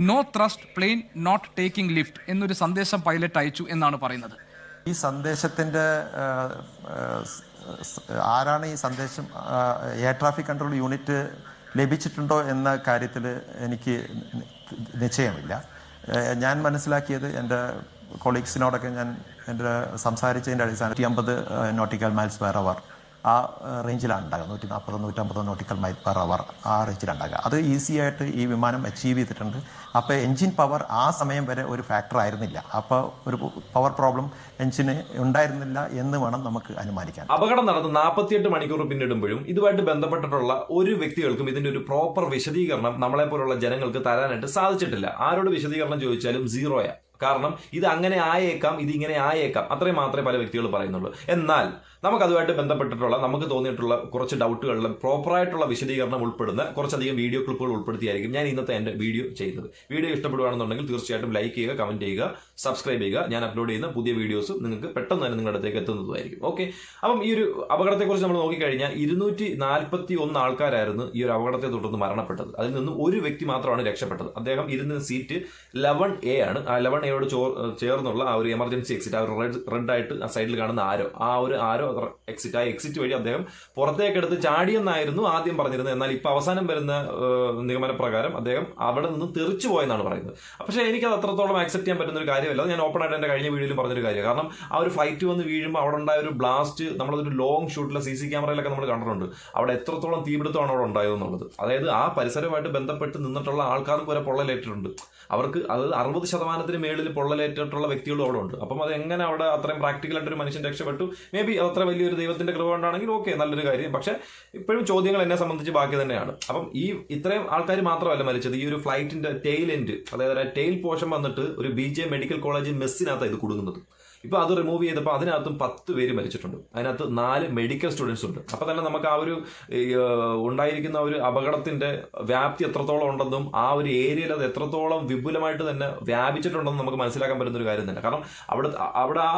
No thrust plane not taking lift എന്നൊരു സന്ദേശം pilot അയച്ചു എന്നാണ് പറയുന്നത്. ഈ സന്ദേശത്തിന്റെ ആരാണ് ഈ സന്ദേശം എയർ ട്രാഫിക് കൺട്രോൾ യൂണിറ്റ് ലഭിച്ചിട്ടുണ്ടോ എന്ന കാര്യത്തിൽ എനിക്ക് നിശ്ചയമില്ല. ഞാൻ മനസ്സിലാക്കിയത് എന്റെ കൊളീഗ്സിനോടൊക്കെ ഞാൻ എന്റെ സംസാരിച്ചതിന്റെ അടിസ്ഥാനത്തിൽ അമ്പത് നോട്ടിക്കൽ മൈൽസ് പെർ അവർ ആ റേഞ്ചിലാണ് ഉണ്ടാകുക. നൂറ്റി നാൽപ്പത് നൂറ്റമ്പത് നോട്ടിക്കൽ മൈൽ പെർ അവർ ആ റേഞ്ചിലാണ് ഉണ്ടാകുക. അത് ഈസി ആയിട്ട് ഈ വിമാനം അച്ചീവ് ചെയ്തിട്ടുണ്ട്. അപ്പോൾ എൻജിൻ പവർ ആ സമയം വരെ ഒരു ഫാക്ടർ ആയിരുന്നില്ല. അപ്പോൾ ഒരു പവർ പ്രോബ്ലം എൻജിന് ഉണ്ടായിരുന്നില്ല എന്ന് വേണം നമുക്ക് അനുമാനിക്കാൻ. അപകടം നടന്ന് നാൽപ്പത്തിയെട്ട് മണിക്കൂർ പിന്നിടുമ്പോഴും ഇതുമായിട്ട് ബന്ധപ്പെട്ടിട്ടുള്ള ഒരു വ്യക്തികൾക്കും ഇതിന്റെ ഒരു പ്രോപ്പർ വിശദീകരണം നമ്മളെ പോലുള്ള ജനങ്ങൾക്ക് തരാനായിട്ട് സാധിച്ചിട്ടില്ല. ആരോട് വിശദീകരണം ചോദിച്ചാലും സീറോയാ കാരണം ഇത് അങ്ങനെ ആയേക്കാം ഇത് ഇങ്ങനെ ആയേക്കാം. അത്രയും മാത്രമേ പല വ്യക്തികൾ പറയുന്നുള്ളൂ. എന്നാൽ നമുക്കതുമായിട്ട് ബന്ധപ്പെട്ടിട്ടുള്ള നമുക്ക് തോന്നിയിട്ടുള്ള കുറച്ച് ഡൗട്ടുകളിലും പ്രോപ്പറായിട്ടുള്ള വിശദീകരണം ഉൾപ്പെടുന്ന കുറച്ചധികം വീഡിയോ ക്ലിപ്പുകൾ ഉൾപ്പെടുത്തിയായിരിക്കും ഞാൻ ഇന്നത്തെ എന്റെ വീഡിയോ ചെയ്തത്. വീഡിയോ ഇഷ്ടപ്പെടുകയാണെന്നുണ്ടെങ്കിൽ തീർച്ചയായിട്ടും ലൈക്ക് ചെയ്യുക കമന്റ് ചെയ്യുക. സബ്സ്ക്രൈബ് ചെയ്യുക. ഞാൻ അപ്ലോഡ് ചെയ്യുന്ന പുതിയ വീഡിയോസ് നിങ്ങൾക്ക് പെട്ടെന്ന് തന്നെ നിങ്ങളുടെ അടുത്തേക്ക് എത്തുന്നതായിരിക്കും ഓക്കെ അപ്പം ഈ ഒരു അപകടത്തെക്കുറിച്ച് നമ്മൾ നോക്കിക്കഴിഞ്ഞാൽ ഇരുന്നൂറ്റി നാൽപ്പത്തി ഒന്ന് ആൾക്കാരായിരുന്നു ഈ ഒരു അപകടത്തെ തുടർന്ന് മരണപ്പെട്ടത്. അതിൽ നിന്നും ഒരു വ്യക്തി മാത്രമാണ് രക്ഷപ്പെട്ടത്. അദ്ദേഹം ഇരുന്ന സീറ്റ് ലെവൻ എ ആണ്. ആ ലെവൻ എയോട് ചേർന്നുള്ള ആ ഒരു എമർജൻസി എക്സിറ്റ് ആ ഒരു റെഡ് റെഡ് ആയിട്ട് ആ സൈഡിൽ കാണുന്ന ആരോ. ആ ഒരു ആരോ എക്സിറ്റ് ആ എക്സിറ്റ് വഴി അദ്ദേഹം പുറത്തേക്കെടുത്ത് ചാടിയെന്നായിരുന്നു ആദ്യം പറഞ്ഞിരുന്നത്. എന്നാൽ ഇപ്പോൾ അവസാനം വരുന്ന നിഗമനപ്രകാരം നിഗമന പ്രകാരം അദ്ദേഹം അവിടെ നിന്ന് തെറിച്ചു പോയെന്നാണ് പറയുന്നത്. പക്ഷേ എനിക്കത് അത്രത്തോളം ആക്സെപ്റ്റ് ചെയ്യാൻ പറ്റുന്ന ഒരു കാര്യമല്ല. ഞാൻ ഓപ്പൺ ആയിട്ട് എന്റെ കഴിഞ്ഞ വീഡിയോയിൽ പറഞ്ഞൊരു കാര്യം കാരണം ആ ഒരു ഫ്ലൈറ്റ് വന്ന് വീഴുമ്പോൾ അവിടെ ഉണ്ടായ ഒരു ബ്ലാസ്റ്റ് നമ്മളതൊരു ലോങ് ഷൂട്ടിലെ സി സി ക്യാമറയിലൊക്കെ നമ്മൾ കണ്ടിട്ടുണ്ട്. അവിടെ എത്രത്തോളം തീപിടുത്തമാണ് അവിടെ ഉണ്ടായതെന്നുള്ളത് അതായത് ആ പരിസരമായിട്ട് ബന്ധപ്പെട്ട് നിന്നിട്ടുള്ള ആൾക്കാർക്ക് വരെ പൊള്ളലേറ്റിട്ടുണ്ട്. അവർക്ക് അത് അറുപത് ശതമാനത്തിന് മേളിൽ പൊള്ളലേറ്റിട്ടുള്ള വ്യക്തികളും അവിടെ ഉണ്ട്. അപ്പം അത് എങ്ങനെ അവിടെ അത്രയും പ്രാക്ടിക്കൽ ആയിട്ട് ഒരു മനുഷ്യൻ രക്ഷപ്പെട്ടു? മേ ബി അത്ര വലിയൊരു ദൈവത്തിന്റെ കൃപ കൊണ്ടാണെങ്കിൽ ഓക്കെ നല്ലൊരു കാര്യം. പക്ഷേ ഇപ്പോഴും ചോദ്യങ്ങൾ എന്നെ സംബന്ധിച്ച് ബാക്കി തന്നെയാണ്. അപ്പം ഈ ഇത്രയും ആൾക്കാർ മാത്രമല്ല മരിച്ചത്. ഈ ഒരു ഫ്ലൈറ്റിന്റെ ടെയിൽ എൻഡ് അതായത് ടെയിൽ പോഷൻ വന്നിട്ട് ഒരു ബി ജെ മെഡിക്കൽ കോളേജ് മെസ്സിനകത്താണ് ഇത് കുടുങ്ങുന്നത്. ഇപ്പൊ അത് റിമൂവ് ചെയ്തപ്പോൾ അതിനകത്തും പത്ത് പേര് മരിച്ചിട്ടുണ്ട്. അതിനകത്ത് നാല് മെഡിക്കൽ സ്റ്റുഡൻസ് ഉണ്ട്. അപ്പൊ തന്നെ നമുക്ക് ആ ഒരു ഉണ്ടായിരിക്കുന്ന ഒരു അപകടത്തിന്റെ വ്യാപ്തി എത്രത്തോളം ഉണ്ടെന്നും ആ ഒരു ഏരിയയിൽ അത് എത്രത്തോളം വിപുലമായിട്ട് തന്നെ വ്യാപിച്ചിട്ടുണ്ടെന്നും നമുക്ക് മനസ്സിലാക്കാൻ പറ്റുന്ന ഒരു കാര്യം തന്നെ. കാരണം അവിടെ അവിടെ ആ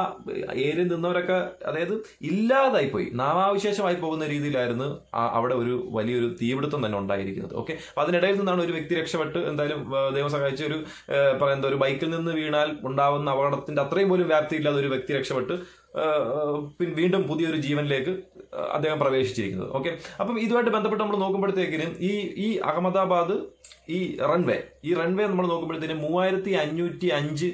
ഏരിയയിൽ നിന്നവരൊക്കെ അതായത് ഇല്ലാതായി പോയി നാമാവിശേഷമായി പോകുന്ന രീതിയിലായിരുന്നു അവിടെ ഒരു വലിയൊരു തീപിടുത്തം തന്നെ ഉണ്ടായിരിക്കുന്നത്. ഓക്കെ അപ്പൊ അതിനിടയിൽ നിന്നാണ് ഒരു വ്യക്തി രക്ഷപ്പെട്ട് എന്തായാലും ദൈവം സഹായിച്ച ഒരു പറയുന്ന ഒരു ബൈക്കിൽ നിന്ന് വീണാൽ ഉണ്ടാവുന്ന അപകടത്തിന്റെ അത്രയും പോലും വ്യാപ്തി ഇല്ലാതെ ഒരു വ്യക്തി രക്ഷപ്പെട്ട് വീണ്ടും പുതിയൊരു ജീവനിലേക്ക് അദ്ദേഹം പ്രവേശിച്ചിരിക്കുന്നത്. ഓക്കെ അപ്പം ഇതുമായിട്ട് ബന്ധപ്പെട്ട് നമ്മൾ നോക്കുമ്പോഴത്തേക്കിനും ഈ ഈ അഹമ്മദാബാദ് ഈ റൺവേ ഈ റൺവേ നമ്മൾ നോക്കുമ്പോഴത്തേനും മൂവായിരത്തി അഞ്ഞൂറ്റി അഞ്ച്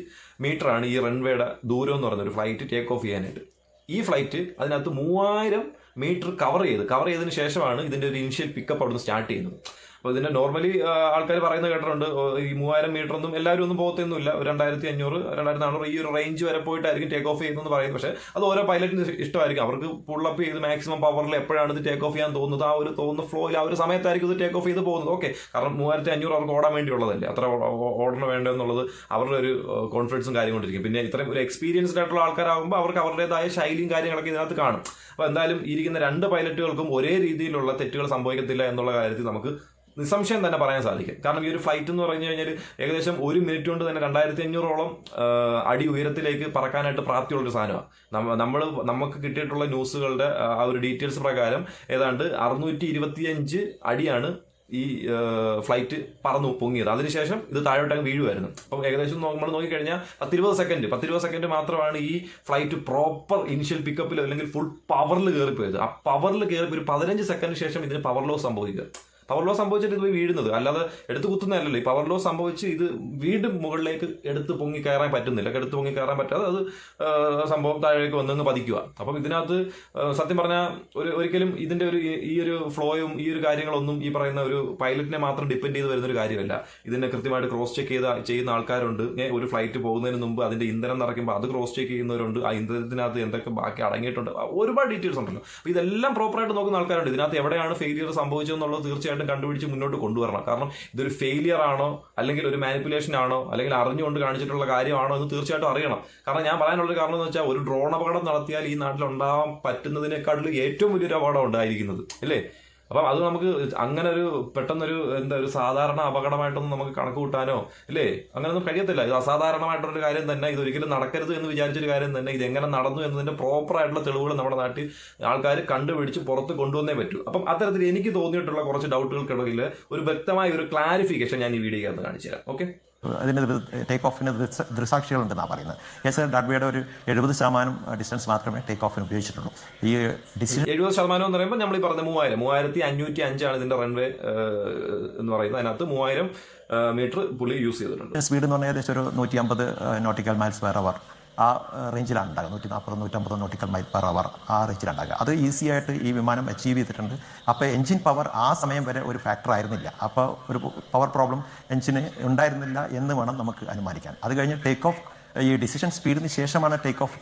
മീറ്റർ ആണ് ഈ റൺവേയുടെ ദൂരം എന്ന് പറയുന്നത് ഒരു ഫ്ലൈറ്റ് ടേക്ക് ഓഫ് ചെയ്യാനായിട്ട്. ഈ ഫ്ലൈറ്റ് അതിനകത്ത് മൂവായിരം മീറ്റർ കവർ ചെയ്ത് കവർ ചെയ്തതിന് ശേഷമാണ് ഇതിന്റെ ഒരു ഇനിഷ്യൽ പിക്കപ്പ് അവിടുന്ന് സ്റ്റാർട്ട് ചെയ്യുന്നത്. അപ്പോൾ ഇതിന്റെ നോർമലി ആൾക്കാർ പറയുന്നത് കേട്ടിട്ടുണ്ട്. ഈ മൂവായിരം മീറ്റർ ഒന്നും എല്ലാവരും ഒന്നും പോകത്തൊന്നുമില്ല. രണ്ടായിരത്തി അഞ്ഞൂറ് രണ്ടായിരത്തി നാനൂറ് ഈ ഒരു റേഞ്ച് വരെ പോയിട്ടായിരിക്കും ടേക്ക് ഓഫ് ചെയ്യുന്നത് പറയുന്നത്. പക്ഷേ അത് ഓരോ പൈലറ്റിന് ഇഷ്ടമായിരിക്കും. അവർക്ക് പുള്ളപ്പ് ചെയ്ത് മാക്സിമം പവറിൽ എപ്പോഴാണ് ഇത് ടേക്ക് ഓഫ് ചെയ്യാൻ തോന്നുന്നത്? ആ ഒരു തോന്നുന്ന ഫ്ലോയിൽ ആ ഒരു സമയത്തായിരിക്കും ഇത് ടേക്ക് ഓഫ് ചെയ്ത് പോകുന്നത്. ഓക്കെ കാരണം മൂവായിരത്തി അഞ്ഞൂറ് അവർക്ക് ഓടാൻ വേണ്ടിയുള്ളതല്ലേ. അത്ര ഓടണ വേണ്ടതെന്നുള്ളത് അവരുടെ ഒരു കോൺഫിഡൻസും കാര്യം പിന്നെ ഇത്രയും ഒരു എക്സ്പീരിയൻസ്ഡ് ആയിട്ടുള്ള ആൾക്കാരാകുമ്പോൾ അവർക്ക് അവരുടേതായ ശൈലിയും കാര്യങ്ങളൊക്കെ ഇതിനകത്ത് കാണും. അപ്പോൾ എന്തായാലും ഇരിക്കുന്ന രണ്ട് പൈലറ്റുകൾക്കും ഒരേ രീതിയിലുള്ള തെറ്റുകൾ സംഭവിക്കത്തില്ല എന്നുള്ള കാര്യത്തിൽ നമുക്ക് നിസ്സംശയം തന്നെ പറയാൻ സാധിക്കും. കാരണം ഈ ഒരു ഫ്ലൈറ്റ് എന്ന് പറഞ്ഞു കഴിഞ്ഞാൽ ഏകദേശം ഒരു മിനിറ്റ് കൊണ്ട് തന്നെ രണ്ടായിരത്തി അഞ്ഞൂറോളം അടി ഉയരത്തിലേക്ക് പറക്കാനായിട്ട് പ്രാപ്തിയുള്ള ഒരു സാധനമാണ് നമ്മൾ നമുക്ക് കിട്ടിയിട്ടുള്ള ന്യൂസുകളുടെ ആ, ആ ഒരു ഡീറ്റെയിൽസ് പ്രകാരം ഏതാണ്ട് അറുന്നൂറ്റി ഇരുപത്തിയഞ്ച് അടിയാണ് ഈ ഫ്ലൈറ്റ് പറന്നു പൊങ്ങിയത്. അതിനുശേഷം ഇത് താഴോട്ടങ്ങ് വീഴുമായിരുന്നു അപ്പം ഏകദേശം നമ്മൾ നോക്കിക്കഴിഞ്ഞാൽ പത്തിരുപത് സെക്കൻഡ് പത്തിരുപത് സെക്കൻഡ് മാത്രമാണ് ഈ ഫ്ലൈറ്റ് പ്രോപ്പർ ഇനിഷ്യൽ പിക്കപ്പിൽ അല്ലെങ്കിൽ ഫുൾ പവറിൽ കയറിപ്പോയത് ആ പവറിൽ കയറിപ്പോയി ഒരു പതിനഞ്ച് സെക്കൻഡിന് ശേഷം ഇതിന് പവർ ലോസ് സംഭവിക്കുക. പവർ ലോ സംഭവിച്ചിട്ട് ഇത് പോയി വീഴുന്നത്. അല്ലാതെ എടുത്ത് കുത്തുന്നതല്ലല്ലോ. ഈ പവർ ലോ സംഭവിച്ച് ഇത് വീണ്ടും മുകളിലേക്ക് എടുത്ത് പൊങ്ങി കയറാൻ പറ്റുന്നില്ല. എടുത്ത് പൊങ്ങി കയറാൻ പറ്റാതെ അത് സംഭവം താഴേക്ക് വന്നങ്ങ് പതിക്കുക. അപ്പം ഇതിനകത്ത് സത്യം പറഞ്ഞാൽ ഒരു ഒരിക്കലും ഇതിന്റെ ഒരു ഈ- ഒരു ഫ്ലോയും ഈ ഒരു കാര്യങ്ങളൊന്നും ഈ പറയുന്ന ഒരു പൈലറ്റിനെ മാത്രം ഡിപ്പെൻഡ് ചെയ്ത് വരുന്ന ഒരു കാര്യമല്ല. ഇതിനെ കൃത്യമായിട്ട് ക്രോസ് ചെക്ക് ചെയ്ത ചെയ്യുന്ന ആൾക്കാരുണ്ട്. ഒരു ഫ്ലൈറ്റ് പോകുന്നതിന് മുമ്പ് അതിന്റെ ഇന്ധനം നിറയ്ക്കുമ്പോൾ അത് ക്രോസ് ചെക്ക് ചെയ്യുന്നവരുണ്ട്. ആ ഇന്ധനത്തിനകത്ത് എന്തൊക്കെ ബാക്കി അടങ്ങിയിട്ടുണ്ട്. ഒരുപാട് ഡീറ്റെയിൽസ് ഉണ്ടല്ലോ. അപ്പോൾ ഇതെല്ലാം പ്രോപ്പറായിട്ട് നോക്കുന്ന ആൾക്കാരുണ്ട്. ഇതിനകത്ത് എവിടെയാണ് ഫെയിലിയർ സംഭവിച്ചതെന്നുള്ളത് തീർച്ചയായിട്ടും കണ്ടുപിടിച്ച് മുന്നോട്ട് കൊണ്ടുവരണം. കാരണം ഇതൊരു ഫെയിലിയർ ആണോ അല്ലെങ്കിൽ ഒരു മാനിപ്പുലേഷൻ ആണോ അല്ലെങ്കിൽ അറിഞ്ഞുകൊണ്ട് കാണിച്ചിട്ടുള്ള കാര്യമാണോ എന്ന് തീർച്ചയായിട്ടും അറിയണം. കാരണം ഞാൻ പറയാനുള്ളൊരു കാരണം എന്ന് വെച്ചാൽ ഒരു ഡ്രോൺ അപകടം നടത്തിയാൽ ഈ നാട്ടിൽ ഉണ്ടാവാൻ പറ്റുന്നതിനേക്കാളും ഏറ്റവും വലിയൊരു അപകടം ഉണ്ടായിരിക്കുന്നത്. അല്ലേ? അപ്പം അത് നമുക്ക് അങ്ങനെ ഒരു പെട്ടെന്നൊരു എന്താ ഒരു സാധാരണ അപകടമായിട്ടൊന്നും നമുക്ക് കണക്ക് കൂട്ടാനോ ഇല്ലേ? അങ്ങനെയൊന്നും കഴിയത്തില്ല. ഇത് അസാധാരണമായിട്ടുള്ളൊരു കാര്യം തന്നെ ഇത് ഒരിക്കലും നടക്കരുത് എന്ന് വിചാരിച്ചൊരു കാര്യം തന്നെ ഇത് എങ്ങനെ നടന്നു എന്നതിന്റെ പ്രോപ്പർ ആയിട്ടുള്ള തെളിവുകൾ നമ്മുടെ നാട്ടിൽ ആൾക്കാർ കണ്ടുപിടിച്ച് പുറത്ത് കൊണ്ടുവന്നേ പറ്റൂ. അപ്പം അത്തരത്തിൽ എനിക്ക് തോന്നിയിട്ടുള്ള കുറച്ച് ഡൗട്ടുകൾക്കിടയിൽ ഒരു വ്യക്തമായ ഒരു ക്ലാരിഫിക്കേഷൻ ഞാൻ ഈ വീഡിയോയ്ക്കകത്ത് കാണിച്ചു തരാം ഓക്കെ അതിന് ടേക്ക് ഓഫിന് ദൃസാക്ഷികളുണ്ടെന്നാണ് പറയുന്നത്. എസ് എൽ ഡാഡ്ബിയുടെ ഒരു എഴുപത് ശതമാനം ഡിസ്റ്റൻസ് മാത്രമേ ടേക്ക് ഓഫിന് ഉപയോഗിച്ചിട്ടുള്ളൂ. ഈ ഡിസിഷൻ എഴുപത് ശതമാനം എന്ന് പറയുമ്പോൾ നമ്മൾ ഈ പറഞ്ഞ മൂവായിരം. മൂവായിരത്തി അഞ്ഞൂറ്റി അഞ്ചാണ് ഇതിന്റെ റൺവേ എന്ന് പറയുന്നത്. അതിനകത്ത് മൂവായിരം മീറ്റർ പുള്ളി യൂസ് ചെയ്തിട്ടുണ്ട്. സ്പീഡ് എന്ന് പറഞ്ഞാൽ ഏകദേശം ഒരു നൂറ്റി അമ്പത് നോട്ടിക്കൽ മൈൽസ് പെർ അവർ ആ റേഞ്ചിലാണ് ഉണ്ടാകുക. നൂറ്റി നാൽപ്പത് നൂറ്റമ്പത് നോട്ടിക്കൽ മൈൽ പെർ അവർ ആ റേഞ്ചിലാണ് ഉണ്ടാകുക. അത് ഈസി ആയിട്ട് ഈ വിമാനം അച്ചീവ് ചെയ്തിട്ടുണ്ട്. അപ്പോൾ എഞ്ചിൻ പവർ ആ സമയം വരെ ഒരു ഫാക്ടർ ആയിരുന്നില്ല. അപ്പോൾ ഒരു പവർ പ്രോബ്ലം എഞ്ചിന് ഉണ്ടായിരുന്നില്ല എന്ന് വേണം നമുക്ക് അനുമാനിക്കാൻ. അത് കഴിഞ്ഞ് ടേക്ക് ഓഫ് ഈ ഡിസിഷൻ സ്പീഡിന് ശേഷമാണ് ടേക്ക് ഓഫ്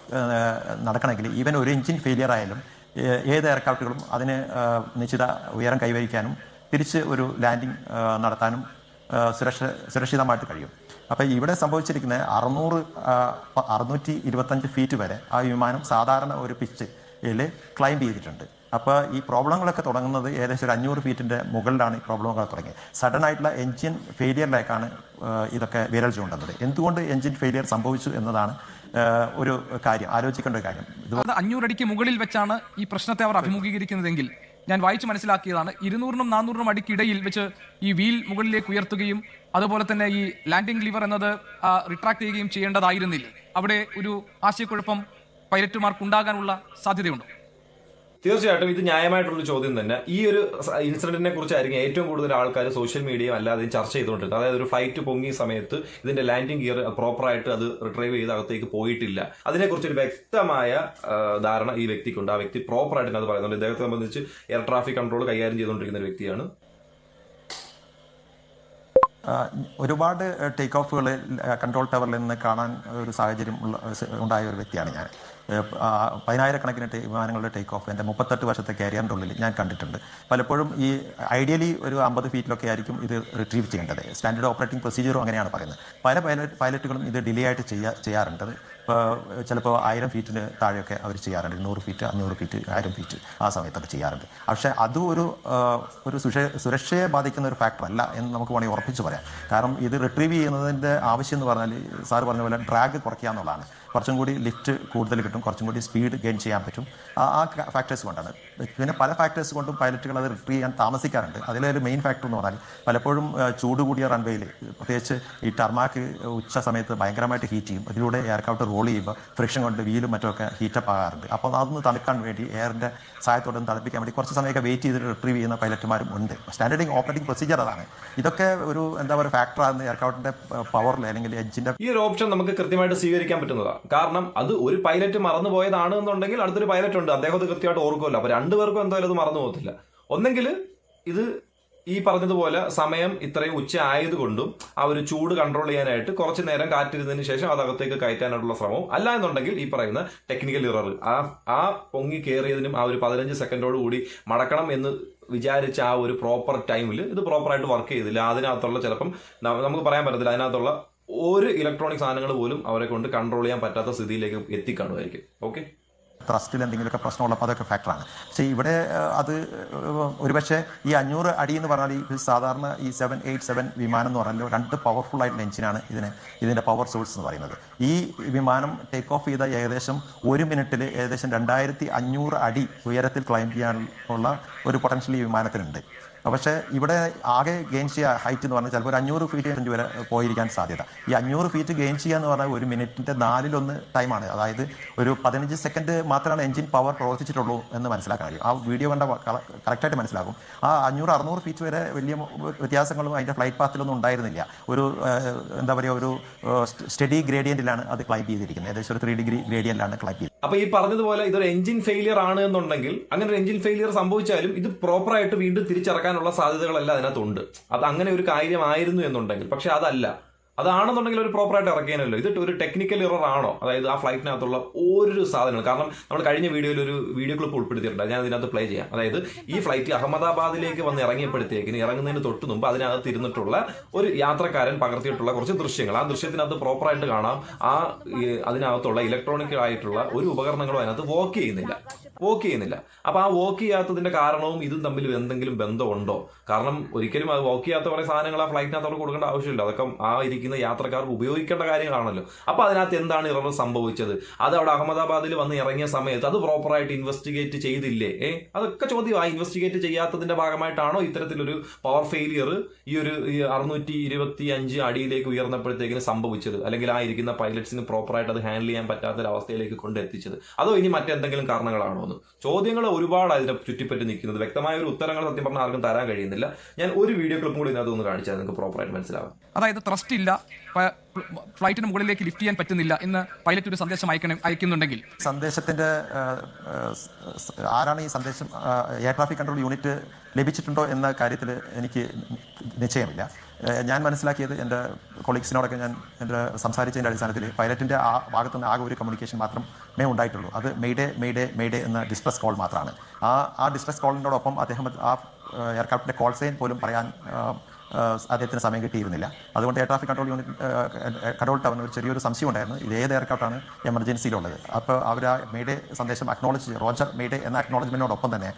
നടക്കണമെങ്കിൽ ഈവൻ ഒരു എഞ്ചിൻ ഫെയിലിയർ ആയാലും ഏത് എയർക്രാഫ്റ്റുകളും അതിന് നിശ്ചിത ഉയരം കൈവരിക്കാനും തിരിച്ച് ഒരു ലാൻഡിംഗ് നടത്താനും സുരക്ഷ സുരക്ഷിതമായിട്ട് കഴിയും. അപ്പോൾ ഇവിടെ സംഭവിച്ചിരിക്കുന്ന അറുന്നൂറ് അറുന്നൂറ്റി ഇരുപത്തഞ്ച് ഫീറ്റ് വരെ ആ വിമാനം സാധാരണ ഒരു പിച്ച് ക്ലൈംബ് ചെയ്തിട്ടുണ്ട്. അപ്പോൾ ഈ പ്രോബ്ലങ്ങളൊക്കെ തുടങ്ങുന്നത് ഏകദേശം ഒരു അഞ്ഞൂറ് ഫീറ്റിന്റെ മുകളിലാണ് ഈ പ്രോബ്ലങ്ങളൊക്കെ തുടങ്ങിയത്. സഡൻ ആയിട്ടുള്ള എൻജിൻ ഫെയിലിയറിലേക്കാണ് ഇതൊക്കെ വിരൽ ചൂണ്ടുന്നത്. എന്തുകൊണ്ട് എൻജിൻ ഫെയിലിയർ സംഭവിച്ചു എന്നതാണ് ഒരു കാര്യം ആലോചിക്കേണ്ട ഒരു കാര്യം. അഞ്ഞൂറടിക്ക് മുകളിൽ വെച്ചാണ് ഈ പ്രശ്നത്തെ അവർ അഭിമുഖീകരിക്കുന്നതെങ്കിൽ ഞാൻ വായിച്ച് മനസ്സിലാക്കിയതാണ്. ഇരുന്നൂറിനും നാനൂറിനും അടിക്കിടയിൽ വെച്ച് ഈ വീൽ മുകളിലേക്ക് ഉയർത്തുകയും അതുപോലെ തന്നെ ഈ ലാൻഡിംഗ് ലിവർ എന്നത് റിട്രാക്ട് ചെയ്യുകയും ചെയ്യേണ്ടതായിരുന്നില്ല. അവിടെ ഒരു ആശയക്കുഴപ്പം പൈലറ്റുമാർക്ക് ഉണ്ടാകാനുള്ള സാധ്യതയുണ്ടോ. തീർച്ചയായിട്ടും ഇത് ന്യായമായിട്ടുള്ള ചോദ്യം തന്നെ. ഈ ഒരു ഇൻസിഡന്റിനെ കുറിച്ചായിരിക്കും ഏറ്റവും കൂടുതൽ ആൾക്കാർ സോഷ്യൽ മീഡിയ അല്ലാതെ ചർച്ച ചെയ്തുകൊണ്ടിരുന്നത്. അതായത് ഒരു ഫ്ലൈറ്റ് പൊങ്ങിയ സമയത്ത് ഇതിന്റെ ലാൻഡിംഗ് ഗിയർ പ്രോപ്പറായിട്ട് അത് റിട്രൈവ് ചെയ്ത് അകത്തേക്ക് പോയിട്ടില്ല. അതിനെക്കുറിച്ച് ഒരു വ്യക്തമായ ധാരണ ഈ വ്യക്തിക്കുണ്ട്. ആ വ്യക്തി പ്രോപ്പറായിട്ട് അത് പറയുന്നുണ്ട്. ഇദ്ദേഹത്തെ സംബന്ധിച്ച് എയർ ട്രാഫിക് കൺട്രോൾ കൈകാര്യം ചെയ്തുകൊണ്ടിരിക്കുന്ന ഒരു വ്യക്തിയാണ്. ഒരുപാട് ടേക്ക് ഓഫുകൾ കൺട്രോൾ ടവറിൽ നിന്ന് കാണാൻ ഒരു സാഹചര്യം ഉള്ള ഉണ്ടായ ഒരു വ്യക്തിയാണ് ഞാൻ. പതിനായിരക്കണക്കിന് വിമാനങ്ങളുടെ ടേക്ക് ഓഫ് എന്റെ മുപ്പത്തെട്ട് വർഷത്തെ കാരിയറിന്റെ ഉള്ളിൽ ഞാൻ കണ്ടിട്ടുണ്ട്. പലപ്പോഴും ഈ ഐഡിയലി ഒരു അമ്പത് ഫീറ്റിലൊക്കെ ആയിരിക്കും ഇത് റിട്രീവ് ചെയ്യേണ്ടത്. സ്റ്റാൻഡേർഡ് ഓപ്പറേറ്റിംഗ് പ്രൊസീജിയറും അങ്ങനെയാണ് പറയുന്നത്. പല പൈലറ്റ് പൈലറ്റുകളും ഇത് ഡിലേ ആയിട്ട് ചെയ്യാ ചെയ്യാറുണ്ട്. ചിലപ്പോൾ ആയിരം ഫീറ്റിന് താഴെയൊക്കെ അവർ ചെയ്യാറുണ്ട്. നൂറ് ഫീറ്റ് അഞ്ഞൂറ് ഫീറ്റ് ആയിരം ഫീറ്റ് ആ സമയത്തൊക്കെ ചെയ്യാറുണ്ട്. പക്ഷേ അതും ഒരു ഒരു സുരക്ഷയെ ബാധിക്കുന്ന ഒരു ഫാക്ടർ അല്ല എന്ന് നമുക്ക് വേണമെങ്കിൽ ഉറപ്പിച്ച് പറയാം. കാരണം ഇത് റിട്രീവ് ചെയ്യുന്നതിന്റെ ആവശ്യം എന്ന് പറഞ്ഞാൽ സാർ പറഞ്ഞ പോലെ ഡ്രാഗ് കുറയ്ക്കുക എന്നുള്ളതാണ്. കുറച്ചും കൂടി ലിഫ്റ്റ് കൂടുതൽ കിട്ടും കുറച്ചും കൂടി സ്പീഡ് ഗെയിൻ ചെയ്യാൻ പറ്റും. ആ ഫാക്ടേഴ്സ് കൊണ്ടാണ്. പിന്നെ പല ഫാക്ടേഴ്സ് കൊണ്ടും പൈലറ്റുകൾ അത് റിട്രീവ് ചെയ്യാൻ താമസിക്കാറുണ്ട്. അതിലൊരു മെയിൻ ഫാക്ടർ എന്ന് പറഞ്ഞാൽ പലപ്പോഴും ചൂട് കൂടിയ റൺവേയിൽ പ്രത്യേകിച്ച് ഈ ടർമാക്ക് ഉച്ച സമയത്ത് ഭയങ്കരമായിട്ട് ഹീറ്റ് ചെയ്യും. അതിലൂടെ എയർക്രാഫ്റ്റ് റോൾ ചെയ്യുമ്പോൾ ഫ്രിക്ഷൻ കൊണ്ട് വീലും മറ്റുമൊക്കെ ഹീറ്റപ്പ് ആകാറുണ്ട്. അപ്പോൾ അതൊന്ന് തണുക്കാൻ വേണ്ടി എയറിന്റെ സഹായത്തോടെ തണുപ്പിക്കാൻ വേണ്ടി കുറച്ച് സമയമൊക്കെ വെയിറ്റ് ചെയ്തിട്ട് റിട്രീവ് ചെയ്യുന്ന പൈലറ്റുമാരും ഉണ്ട്. സ്റ്റാൻഡേർഡിങ് ഓപ്പറേറ്റിംഗ് പ്രൊസീജിയർ അതാണ്. ഇതൊക്കെ ഒരു എന്താ പറയുക ഫാക്ടറാണ് എയർക്രാഫ്റ്റിന്റെ പവറിൽ അല്ലെങ്കിൽ എഞ്ചിന്റെ ഈ ഒരു ഓപ്ഷൻ നമുക്ക് കൃത്യമായിട്ട് സ്വീകരിക്കാൻ പറ്റുന്നതാണ് കാരണം അത് ഒരു പൈലറ്റ് മറന്നു പോയതാണ് എന്നുണ്ടെങ്കിൽ അടുത്തൊരു പൈലറ്റ് ഉണ്ട്. അദ്ദേഹം അത് കൃത്യമായിട്ട് ഓർക്കുമല്ലോ. അപ്പൊ രണ്ടുപേർക്കും എന്തായാലും അത് മറന്നു പോകത്തില്ല. ഒന്നെങ്കിൽ ഇത് ഈ പറഞ്ഞതുപോലെ സമയം ഇത്രയും ഉച്ച ആയതുകൊണ്ടും ആ ഒരു ചൂട് കൺട്രോൾ ചെയ്യാനായിട്ട് കുറച്ച് നേരം കാറ്റിരുന്നതിന് ശേഷം അതകത്തേക്ക് കയറ്റാനായിട്ടുള്ള ശ്രമവും അല്ല എന്നുണ്ടെങ്കിൽ ഈ പറയുന്ന ടെക്നിക്കൽ ഇറർ ആ ആ പൊങ്ങി കയറിയതിനും ആ ഒരു പതിനഞ്ച് സെക്കൻഡോട് കൂടി മടക്കണം എന്ന് വിചാരിച്ച ആ ഒരു പ്രോപ്പർ ടൈമിൽ ഇത് പ്രോപ്പറായിട്ട് വർക്ക് ചെയ്തില്ല. അതിനകത്തുള്ള ചിലപ്പം നമുക്ക് പറയാൻ പറ്റത്തില്ല. അതിനകത്തുള്ള ഒരു ഇലക്ട്രോണിക് സാധനങ്ങൾ പോലും അവരെ കൊണ്ട് കൺട്രോൾ ചെയ്യാൻ പറ്റാത്ത സ്ഥിതിയിലേക്ക് എത്തിക്കാണുമായിരിക്കും. ഓക്കെ ത്രസ്റ്റിൽ എന്തെങ്കിലുമൊക്കെ പ്രശ്നമുള്ളപ്പോൾ അതൊക്കെ ഫാക്ടറാണ് പക്ഷേ ഇവിടെ അത് ഒരുപക്ഷെ ഈ അഞ്ഞൂറ് അടി എന്ന് പറഞ്ഞാൽ ഈ സാധാരണ ഈ സെവൻ എയ്റ്റ് സെവൻ വിമാനം എന്ന് പറഞ്ഞാൽ രണ്ട് പവർഫുൾ ആയിട്ടുള്ള എഞ്ചിനാണ് ഇതിന് ഇതിന്റെ പവർ സോഴ്സ് എന്ന് പറയുന്നത്. ഈ വിമാനം ടേക്ക് ഓഫ് ചെയ്ത ഏകദേശം ഒരു മിനിറ്റിൽ ഏകദേശം രണ്ടായിരത്തി അഞ്ഞൂറ് അടി ഉയരത്തിൽ ക്ലൈംബ് ചെയ്യാനുള്ള ഒരു പൊട്ടൻഷ്യൽ ഈ വിമാനത്തിനുണ്ട്. പക്ഷേ ഇവിടെ ആകെ ഗെയിൻ ചെയ്യുക ഹൈറ്റ് എന്ന് പറഞ്ഞാൽ ചിലപ്പോൾ ഒരു അഞ്ഞൂറ് ഫീറ്റ് വരെ പോയിരിക്കാൻ സാധ്യത. ഈ അഞ്ഞൂറ് ഫീറ്റ് ഗെയിൻ ചെയ്യുക എന്ന് പറഞ്ഞാൽ ഒരു മിനിറ്റിന്റെ നാലിലൊന്ന് ടൈമാണ് അതായത് ഒരു പതിനഞ്ച് സെക്കൻഡ് മാത്രമാണ് എഞ്ചിൻ പവർ പ്രവർത്തിച്ചിട്ടുള്ളൂ എന്ന് മനസ്സിലാക്കാൻ കഴിയും. ആ വീഡിയോ കണ്ട കറക്റ്റായിട്ട് മനസ്സിലാകും. ആ അഞ്ഞൂറ് അറുന്നൂറ് ഫീറ്റ് വരെ വലിയ വ്യത്യാസങ്ങളും അതിന്റെ ഫ്ലൈറ്റ് പാത്തിലൊന്നും ഉണ്ടായിരുന്നില്ല. ഒരു എന്താ പറയുക ഒരു സ്റ്റഡി ഗ്രേഡിയന്റിലാണ് അത് ക്ലൈബ് ചെയ്തിരിക്കുന്നത്. ഏകദേശം ഒരു ത്രീ ഡിഗ്രി ഗ്രേഡിയന്റിലാണ് ക്ലൈബ് ചെയ്തത് അപ്പൊ ഈ പറഞ്ഞതുപോലെ ഇതൊരു എഞ്ചിൻ ഫെയിലിയർ ആണ് എന്നുണ്ടെങ്കിൽ അങ്ങനെ ഒരു എഞ്ചിൻ ഫെയിലിയർ സംഭവിച്ചാലും ഇത് പ്രോപ്പറായിട്ട് വീണ്ടും തിരിച്ചിറക്കാനുള്ള സാധ്യതകളല്ല അതിനകത്തുണ്ട്. അത് അങ്ങനെ ഒരു കാര്യമായിരുന്നു എന്നുണ്ടെങ്കിൽ. പക്ഷെ അതല്ല. അതാണെന്നുണ്ടെങ്കിൽ ഒരു പ്രോപ്പറായിട്ട് ഇറക്കിയാനല്ലോ ഇത് ഒരു ടെക്നിക്കൽ ഇറർ ആണോ? അതായത് ആ ഫ്ലൈറ്റിനകത്തുള്ള ഒരു സാധനങ്ങൾ. കാരണം നമ്മൾ കഴിഞ്ഞ വീഡിയോയിൽ ഒരു വീഡിയോ ക്ലിപ്പ് ഉൾപ്പെടുത്തിയിട്ടുണ്ട്. ഞാൻ ഇതിനകത്ത് പ്ലേ ചെയ്യാം. അതായത് ഈ ഫ്ലൈറ്റ് അഹമ്മദാബാദിലേക്ക് വന്ന് ഇറങ്ങിയപ്പോഴത്തേക്കിന് ഇറങ്ങുന്നതിന് തൊട്ട് മുമ്പ് അതിനകത്ത് ഇരുന്നിട്ടുള്ള ഒരു യാത്രക്കാരൻ പകർത്തിയിട്ടുള്ള കുറച്ച് ദൃശ്യങ്ങൾ. ആ ദൃശ്യത്തിനകത്ത് പ്രോപ്പറായിട്ട് കാണാം. ആ അതിനകത്തുള്ള ഇലക്ട്രോണിക് ആയിട്ടുള്ള ഒരു ഉപകരണങ്ങളും അതിനകത്ത് വർക്ക് ചെയ്യുന്നില്ല. വോക്ക് ചെയ്യുന്നില്ല. അപ്പൊ ആ വോക്ക് ചെയ്യാത്തതിന്റെ കാരണവും ഇതും തമ്മിൽ എന്തെങ്കിലും ബന്ധമുണ്ടോ? കാരണം ഒരിക്കലും അത് വോക്ക് ചെയ്യാത്ത കുറെ സാധനങ്ങൾ ആ ഫ്ലൈറ്റിനകത്ത് അവിടെ കൊടുക്കേണ്ട ആവശ്യമില്ല. അതൊക്കെ ആ ഇരിക്കുന്ന യാത്രക്കാർക്ക് ഉപയോഗിക്കേണ്ട കാര്യങ്ങളാണല്ലോ. അപ്പൊ അതിനകത്ത് എന്താണ് ഇറർ സംഭവിച്ചത്? അത് അവിടെ അഹമ്മദാബാദിൽ വന്ന് ഇറങ്ങിയ സമയത്ത് അത് പ്രോപ്പറായിട്ട് ഇൻവെസ്റ്റിഗേറ്റ് ചെയ്തില്ലേ? ഏ? അതൊക്കെ ചോദ്യം ആ ഇൻവെസ്റ്റിഗേറ്റ് ചെയ്യാത്തതിന്റെ ഭാഗമായിട്ടാണോ ഇത്തരത്തിലൊരു പവർ ഫെയിലിയർ ഈ ഒരു അറുന്നൂറ്റി ഇരുപത്തി അഞ്ച് അടിയിലേക്ക് ഉയർന്നപ്പോഴത്തേക്കിന് സംഭവിച്ചത്? അല്ലെങ്കിൽ ആ ഇരിക്കുന്ന പൈലറ്റ്സിന് പ്രോപ്പറായിട്ട് അത് ഹാൻഡിൽ ചെയ്യാൻ പറ്റാത്തൊരവസ്ഥയിലേക്ക് കൊണ്ടെത്തിച്ചത് അതോ ഇനി മറ്റെന്തെങ്കിലും കാരണങ്ങളാണോ? എന്ന് ചോദ്യങ്ങൾ ഒരുപാട് അതിനെ ചുറ്റിപ്പറ്റി നിൽക്കുന്നത്. വ്യക്തമായ ഒരു ഉത്തരങ്ങൾ സത്യം പറഞ്ഞാൽ ആർക്കും തരാൻ കഴിയുന്നില്ല. ഞാൻ ഒരു വീഡിയോ ക്ലിപ്പും കൂടി ഇതിനകത്ത് ഒന്ന് കാണിച്ചാൽ നിങ്ങൾക്ക് പ്രോപ്പറായിട്ട് മനസ്സിലാവും. അതായത് ട്രസ്റ്റ് ഇല്ല. ഫ്ലൈറ്റിന് മുകളിലേക്ക് ലിഫ്റ്റ് ചെയ്യാൻ പറ്റുന്നില്ല എന്ന് പൈലറ്റ് ഒരു സന്ദേശം അയക്കണം അയക്കുന്നുണ്ടെങ്കിൽ. സന്ദേശത്തിന്റെ ആരാണ് ഈ സന്ദേശം എയർ ട്രാഫിക് കൺട്രോൾ യൂണിറ്റ് ലഭിച്ചിട്ടുണ്ടോ എന്ന കാര്യത്തിൽ എനിക്ക് നിശ്ചയമില്ല. ഞാൻ മനസ്സിലാക്കിയത് എന്റെ കൊളീഗ്സിനോടൊക്കെ ഞാൻ എന്റെ സംസാരിച്ചതിന്റെ അടിസ്ഥാനത്തിൽ പൈലറ്റിന്റെ ആ ഭാഗത്തു നിന്ന് ആകെ ഒരു കമ്മ്യൂണിക്കേഷൻ മാത്രം മേ ഉണ്ടായിട്ടുള്ളൂ. അത് മെയ്ഡേ മെയ്ഡേ മെയ്ഡേ എന്ന ഡിസ്ട്രസ് കോൾ മാത്രമാണ്. ആ ആ ഡിസ്ട്രസ് കോളിനോടൊപ്പം അദ്ദേഹം ആ എയർക്രാഫ്റ്റിന്റെ കോൾ സൈൻ പോലും പറയാൻ അദ്ദേഹത്തിന് സമയം കിട്ടിയിരുന്നില്ല. അതുകൊണ്ട് air traffic control unit control ടവറിന് ഒരു ചെറിയൊരു സംശയം ഉണ്ടായിരുന്നു. ഇത് ഏത് എയർക്രാഫ്റ്റാണ് എമർജൻസിയിലുള്ളത് അപ്പോൾ അവർ ആ മെയ്ഡേ സന്ദേശം അക്നോളജ് റോജർ മെയ്ഡേ എന്ന അക്നോളജ്മെന്റിനോടൊപ്പം തന്നെ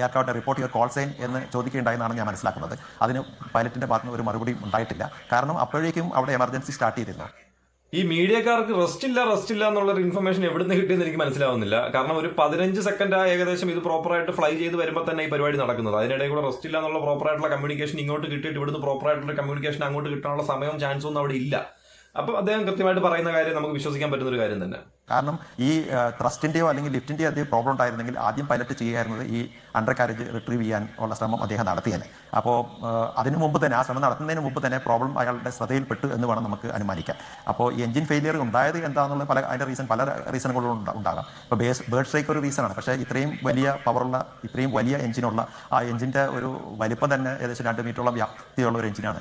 എയർക്രാഫ്റ്റ് റിപ്പോർട്ട് ചെയ്ത കോൾ സൈൻ എന്ന് ചോദിക്കുകയുണ്ടായെന്നാണ് ഞാൻ മനസ്സിലാക്കുന്നത്. അതിന് പൈലറ്റിന്റെ ഭാഗത്ത് നിന്ന് ഒരു മറുപടിയും ഉണ്ടായിട്ടില്ല. കാരണം അപ്പോഴേക്കും അവിടെ എമർജൻസി സ്റ്റാർട്ട് ചെയ്തിരുന്നു. ഈ മീഡിയക്കാർക്ക് റെസ്റ്റ് ഇല്ല റെസ്റ്റ് ഇല്ല എന്നുള്ള ഒരു ഇൻഫർമേഷൻ എവിടുന്ന് കിട്ടിയെന്ന് എനിക്ക് മനസ്സിലാവുന്നില്ല. കാരണം ഒരു പതിനഞ്ച് സെക്കൻഡ് ഏകദേശം ഇത് പ്രോപ്പറായിട്ട് ഫ്ലൈ ചെയ്ത് വരുമ്പോൾ തന്നെ ഈ പരിപാടി നടക്കുന്നത്. അതിനിടയിൽ കൂടെ റെസ്റ്റ് ഇല്ല എന്നുള്ള പ്രോപ്പറായിട്ടുള്ള കമ്മ്യൂണിക്കേഷൻ ഇങ്ങോട്ട് കിട്ടിയിട്ട് ഇവിടുന്ന് പ്രോപ്പറായിട്ടുള്ള കമ്മ്യൂണിക്കേഷൻ അങ്ങോട്ട് കിട്ടാനുള്ള സമയവും ചാൻസും ഒന്നും അവിടെ ഇല്ല. അപ്പൊ അദ്ദേഹം കൃത്യമായിട്ട് പറയുന്ന കാര്യം നമുക്ക് വിശ്വസിക്കാൻ പറ്റുന്ന ഒരു കാര്യം തന്നെ. കാരണം ഈ ട്രസ്റ്റിന്റെയോ അല്ലെങ്കിൽ ലിഫ്റ്റിന്റെയോ അതേ പ്രോബ്ലം ഉണ്ടായിരുന്നെങ്കിൽ ആദ്യം പൈലറ്റ് ചെയ്യുമായിരുന്നത് ഈ അണ്ടർ കാരേജ് റിട്രീവ് ചെയ്യാൻ ഉള്ള ശ്രമം അദ്ദേഹം നടത്തിയേനെ. അപ്പോൾ അതിനു മുമ്പ് തന്നെ ആ ശ്രമം നടത്തുന്നതിന് മുമ്പ് തന്നെ പ്രോബ്ലം അയാളുടെ ശ്രദ്ധയിൽപ്പെട്ടു എന്ന് വേണം നമുക്ക് അനുമാനിക്കാം. അപ്പോൾ ഈ എഞ്ചിൻ ഫെയിലിയർ ഉണ്ടായത് എന്താണെന്നുള്ള പല അതിന്റെ റീസൺ പല റീസണുകളും ഉണ്ടാ- ഉണ്ടാകാം. ഇപ്പോൾ ബേസ് ബേർഡ് സ്ട്രൈക്ക് ഒരു റീസണാണ് പക്ഷേ ഇത്രയും വലിയ പവറുള്ള ഇത്രയും വലിയ എഞ്ചിനുള്ള ആ എഞ്ചിന്റെ ഒരു വലിപ്പം തന്നെ ഏകദേശം രണ്ട് മീറ്ററോളം വ്യാപ്തിയുള്ള ഒരു എഞ്ചിനാണ്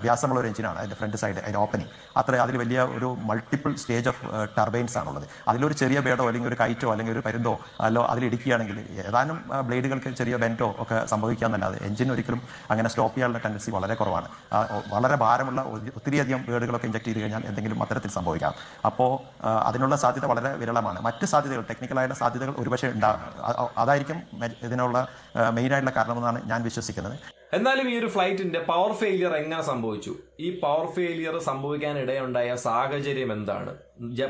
വ്യാസമുള്ള ഒരു എഞ്ചിനാണ് അതിന്റെ ഫ്രണ്ട് സൈഡ് അതിന്റെ ഓപ്പനിങ് അത്ര അതിൽ വലിയ ഒരു മൾട്ടിപ്പിൾ സ്റ്റേജ് ഓഫ് ടർബൈൻസ് ആണുള്ളത്. അതിലൊരു ചെറിയ ബേഡോ അല്ലെങ്കിൽ ഒരു കൈറ്റോ അല്ലെങ്കിൽ ഒരു പരുന്തോ അല്ലോ അതിൽ ഇടിക്കുകയാണെങ്കിൽ ഏതാനും ബ്ലേഡുകൾക്ക് ചെറിയ ബെന്റോ ഒക്കെ സംഭവിക്കാമെന്നല്ലാതെ എഞ്ചിൻ ഒരിക്കലും അങ്ങനെ സ്റ്റോപ്പ് ചെയ്യാനുള്ള ടെൻഡൻസി വളരെ കുറവാണ്. വളരെ ഭാരമുള്ള ഒത്തിരിയധികം ബേഡുകളൊക്കെ ഇഞ്ചക്ട് ചെയ്ത് കഴിഞ്ഞാൽ എന്തെങ്കിലും അത്തരത്തിൽ സംഭവിക്കാം. അപ്പോൾ അതിനുള്ള സാധ്യത വളരെ വിരളമാണ്. മറ്റ് സാധ്യതകൾ ടെക്നിക്കലായുള്ള സാധ്യതകൾ ഒരുപക്ഷെ ഉണ്ടാകും. അതായിരിക്കും ഇതിനുള്ള മെയിനായിട്ടുള്ള കാരണമെന്നാണ് ഞാൻ വിശ്വസിക്കുന്നത്. എന്നാലും ഈ ഒരു ഫ്ലൈറ്റിന്റെ പവർ ഫെയിലിയർ എങ്ങനെ സംഭവിച്ചു? ഈ പവർ ഫെയിലിയർ സംഭവിക്കാൻ ഇടയുണ്ടായ സാഹചര്യം എന്താണ്?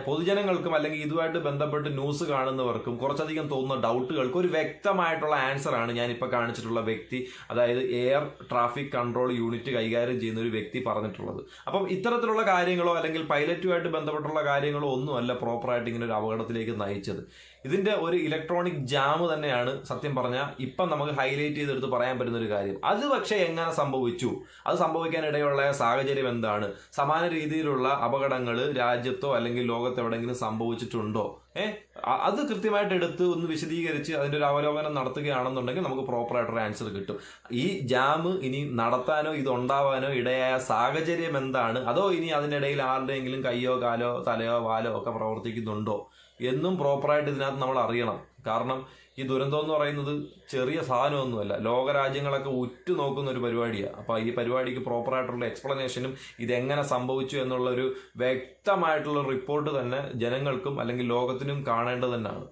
പൊതുജനങ്ങൾക്കും അല്ലെങ്കിൽ ഇതുമായിട്ട് ബന്ധപ്പെട്ട് ന്യൂസ് കാണുന്നവർക്കും കുറച്ചധികം തോന്നുന്ന ഡൗട്ടുകൾക്ക് ഒരു വ്യക്തമായിട്ടുള്ള ആൻസർ ആണ് ഇപ്പൊ കാണിച്ചിട്ടുള്ള വ്യക്തി അതായത് എയർ ട്രാഫിക് കൺട്രോൾ യൂണിറ്റ് കൈകാര്യം ചെയ്യുന്ന ഒരു വ്യക്തി പറഞ്ഞിട്ടുള്ളത്. അപ്പം ഇത്തരത്തിലുള്ള കാര്യങ്ങളോ അല്ലെങ്കിൽ പൈലറ്റുമായിട്ട് ബന്ധപ്പെട്ടുള്ള കാര്യങ്ങളോ ഒന്നുമല്ല പ്രോപ്പറായിട്ട് ഇങ്ങനെ ഒരു അപകടത്തിലേക്ക് നയിച്ചത്. ഇതിന്റെ ഒരു ഇലക്ട്രോണിക് ജാം തന്നെയാണ് സത്യം പറഞ്ഞാൽ ഇപ്പം നമുക്ക് ഹൈലൈറ്റ് ചെയ്തെടുത്ത് പറയാൻ പറ്റുന്ന ഒരു കാര്യം. അത് പക്ഷേ എങ്ങനെ സംഭവിച്ചു? അത് സംഭവിക്കാനിടയുള്ള സാഹചര്യം എന്താണ്? സമാന രീതിയിലുള്ള അപകടങ്ങൾ രാജ്യത്തോ അല്ലെങ്കിൽ ലോകത്ത് എവിടെയെങ്കിലും സംഭവിച്ചിട്ടുണ്ടോ? ഏ? അത് കൃത്യമായിട്ട് എടുത്ത് ഒന്ന് വിശദീകരിച്ച് അതിന്റെ ഒരു അവലോകനം നടത്തുകയാണെന്നുണ്ടെങ്കിൽ നമുക്ക് പ്രോപ്പറായിട്ടൊരു ആൻസർ കിട്ടും. ഈ ജാം ഇനി നടത്താനോ ഇതുണ്ടാവാനോ ഇടയായ സാഹചര്യം എന്താണ്? അതോ ഇനി അതിനിടയിൽ ആരുടെയെങ്കിലും കയ്യോ കാലോ തലയോ വാലോ ഒക്കെ പ്രവർത്തിക്കുന്നുണ്ടോ? എന്നും പ്രോപ്പറായിട്ട് ഇതിനകത്ത് നമ്മൾ അറിയണം. കാരണം ഈ ദുരന്തം എന്ന് പറയുന്നത് ചെറിയ സാധനമൊന്നുമല്ല. ലോകരാജ്യങ്ങളൊക്കെ ഉറ്റുനോക്കുന്ന ഒരു പരിപാടിയാണ് അപ്പോൾ ഈ പരിപാടിക്ക് പ്രോപ്പറായിട്ടുള്ള എക്സ്പ്ലനേഷനും ഇതെങ്ങനെ സംഭവിച്ചു എന്നുള്ള ഒരു വ്യക്തമായിട്ടുള്ള റിപ്പോർട്ട് തന്നെ ജനങ്ങൾക്കും അല്ലെങ്കിൽ ലോകത്തിനും കാണേണ്ടത് തന്നെയാണ്.